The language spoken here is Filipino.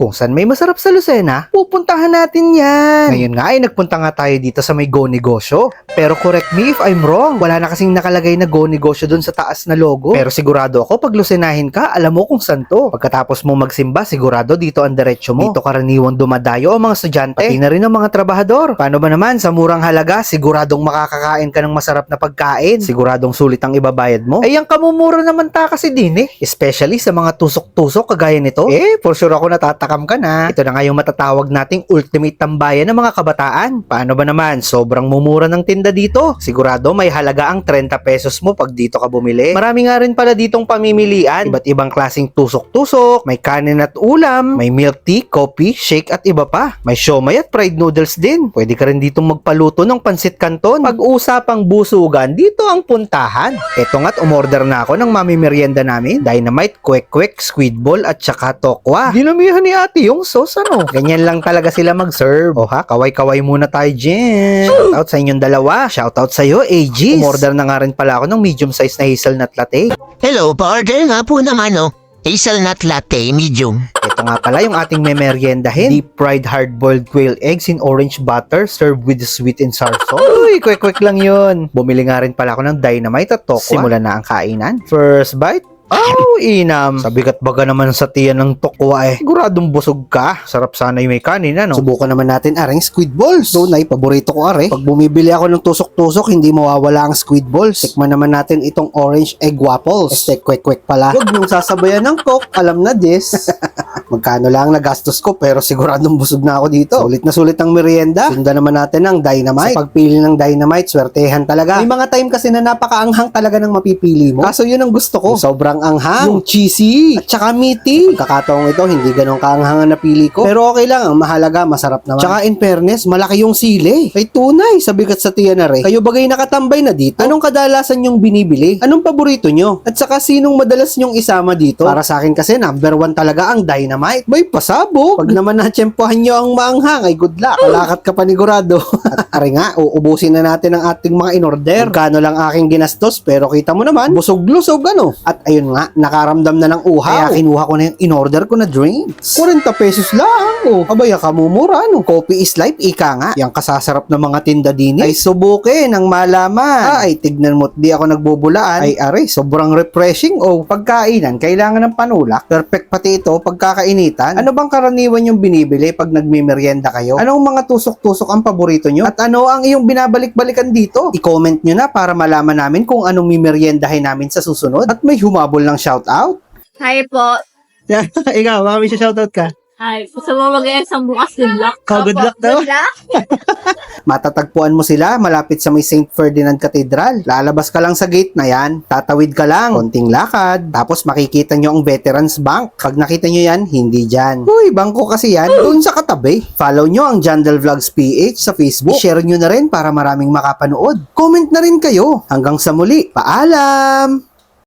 Kung saan may masarap sa Lucena, pupuntahan natin yan. Ngayon nga ay nagpunta nga tayo dito sa may Go Negosyo. Pero correct me if I'm wrong. Wala na kasing nakalagay na Go Negosyo dun sa taas na logo. Pero sigurado ako pag Lucenahin ka, alam mo kung saan to. Pagkatapos mo magsimba, sigurado dito ang diretsyo mo. Dito karaniwang dumadayo ang mga estudyante. Pati na rin ang mga trabahador. Paano ba naman, sa murang halaga, siguradong makakakain ka ng masarap na pagkain. Siguradong sulit ang ibabayad mo. Ay, ang kamumura naman ta kasi din eh. Especially sa mga tusok-tusok kagaya nito. Eh, for sure ako natatakam ka na. Ito na nga yung matatawag nating ultimate tambayan ng mga kabataan. Paano ba naman? Sobrang mumura ng tinda dito. Sigurado may halaga ang 30 pesos mo pag dito ka bumili. Marami nga rin pala ditong pamimilian. Iba't ibang klaseng tusok-tusok, may kanin at ulam, may milk tea, coffee, shake at iba pa. May siomay at fried noodles din. Pwede ka rin ditong magpaluto ng pansit canton. Pag-usapang busugan, dito ang puntahan. Eto nga't umorder na ako ng mamimerienda namin. Dynamite, kwek-kwek, squid ball at saka tokwa. Dinamihan ni ate yung sauce ano. Ganyan lang talaga sila mag-serve. O ha, kaway-kaway muna tayo dyan. Shoutout sa inyong dalawa. Shoutout sa'yo, AGs. Umorder na nga rin pala ako ng medium size na hazelnut latte. Hello, pa-order nga po ng ano, hazelnut latte, medium. Ito nga pala yung ating memeryendahin. Deep fried hard-boiled quail eggs in orange butter served with sweet and sour sauce. Uy, kwek-kwek lang yun. Bumili nga rin pala ako ng dynamite at tokwa. Simulan na ang kainan. First bite. Oh, inam. Sa bigat baga naman sa tiyan ng tokwa eh. Siguradong busog ka. Sarap sana yung may kanin, ano? Subukan naman natin aring squid balls. Doon ay paborito ko are. Pag bumibili ako ng tusok-tusok, hindi mawawala ang squid balls. Tikman naman natin itong orange egg waffles. Este, kwek-kwek pala. Huwag niyong sasabayan ng coke. Alam na this. Magkano lang nagastos ko pero siguradong busog na ako dito. Sulit na sulit ang merienda. Sundan naman natin ang dynamite. Sa pagpili ng dynamite, swertehan talaga. May mga time kasi na napakaanghang talaga ng mapipili mo. Kaso yun ang gusto ko. Yung sobrang anghang. Yung cheesy. At saka meaty. Pagkakataong ito, hindi ganun kaanghang ang napili ko. Pero okay lang. Ang mahalaga, masarap naman. Tsaka in fairness, malaki yung sili. Ay tunay, sabi kat sa tiyan na rin. Kayo bagay nakatambay na dito? Anong kadalasan yung binibili? Anong paborito nyo? At saka sinong madalas nyong isama dito? Para sa akin kasi, number one talaga ang dynamite. May pasabog. Pag naman natsyempohan nyo ang maanghang, ay good luck. Kalakat ka panigurado. At ari nga, uubusin na natin ang ating mga in-order. Magkano lang aking ginastos, pero kita mo naman, busog-lusog ano. At ayun nga, nakaramdam na ng uhaw. Kaya kinuha ko na yung in-order ko na drinks. 40 pesos lang. Oh, abaya ka mumura, no? Coffee is life, ika nga. Yang kasasarap ng mga tinda din ay subukin ang malaman. Ah, ay tignan mo't di ako nagbubulaan. Ay are, sobrang refreshing. Oh, pagkainan, kailangan ng panulak. Perfect pati ito pagkakainitan. Ano bang karaniwan yung binibili pag nagmimerienda kayo? Anong mga tusok-tusok ang paborito nyo? At ano ang iyong binabalik-balikan dito? I-comment nyo na para malaman namin kung anong mimeriendahin namin sa susunod. At may humabol ng shoutout. Hi po. Ikaw, baka may shoutout ka. Hi. Gusto mo mag-exam bukas. Good luck. Oh, good luck daw. Good luck. Matatagpuan mo sila malapit sa may St. Ferdinand Cathedral. Lalabas ka lang sa gate na yan, tatawid ka lang, konting lakad, tapos makikita nyo ang Veterans Bank. Pag nakita nyo yan, hindi dyan. Uy, bangko kasi yan, doon sa katabi. Follow nyo ang Jandal Vlogs PH sa Facebook. Share nyo na rin para maraming makapanood. Comment na rin kayo. Hanggang sa muli, paalam!